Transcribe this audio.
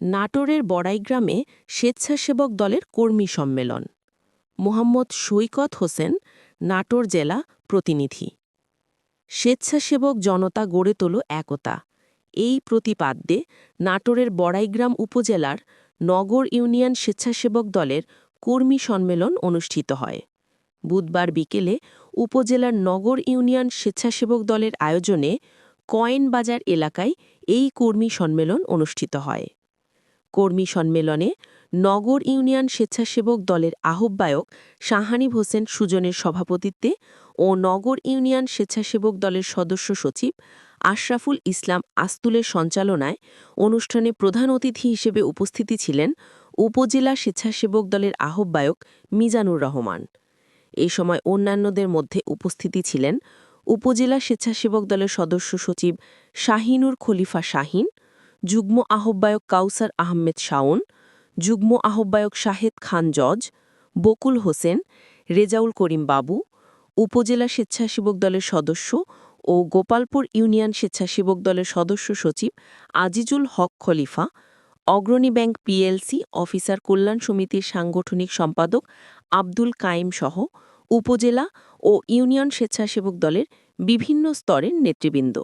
নাটোরের বড়াইগ্রামে স্বেচ্ছাসেবক দলের কর্মী সম্মেলন। মোহাম্মদ সৈকত হোসেন, নাটোর জেলা প্রতিনিধি। স্বেচ্ছাসেবক জনতা গড়ে তোল একতা। এই প্রতিপাদ্যে নাটোরের বড়াইগ্রাম উপজেলার নগর ইউনিয়ন স্বেচ্ছাসেবক দলের কর্মী সম্মেলন অনুষ্ঠিত হয়। বুধবার বিকেলে উপজেলার নগর ইউনিয়ন স্বেচ্ছাসেবক দলের আয়োজনে কয়েন বাজার এলাকায় এই কর্মী সম্মেলন অনুষ্ঠিত হয়। কর্মী সম্মেলনে নগর ইউনিয়ন স্বেচ্ছাসেবক দলের আহ্বায়ক শাহানিব হোসেন সুজনের সভাপতিত্বে ও নগর ইউনিয়ন স্বেচ্ছাসেবক দলের সদস্য সচিব আশরাফুল ইসলাম আস্তুলের সঞ্চালনায় অনুষ্ঠানে প্রধান অতিথি হিসেবে উপস্থিতি ছিলেন উপজেলা স্বেচ্ছাসেবক দলের আহ্বায়ক মিজানুর রহমান। এ সময় অন্যান্যদের মধ্যে উপস্থিতি ছিলেন উপজেলা স্বেচ্ছাসেবক দলের সদস্য সচিব শাহিনুর খলিফা শাহিন যুগ্ম আহ্বায়ক কাউসার আহমেদ শাওন, যুগ্ম আহ্বায়ক শাহেদ খান জজ, বকুল হোসেন, রেজাউল করিম বাবু, উপজেলা স্বেচ্ছাসেবক দলের সদস্য ও গোপালপুর ইউনিয়ন স্বেচ্ছাসেবক দলের সদস্য সচিব Azizul Haque Khalifa, Agrani bank PLC officer কল্যাণ সমিতির সাংগঠনিক সম্পাদক আব্দুল কায়েম সহ উপজেলা ও ইউনিয়ন স্বেচ্ছাসেবক দলের বিভিন্ন স্তরের নেতৃবৃন্দ।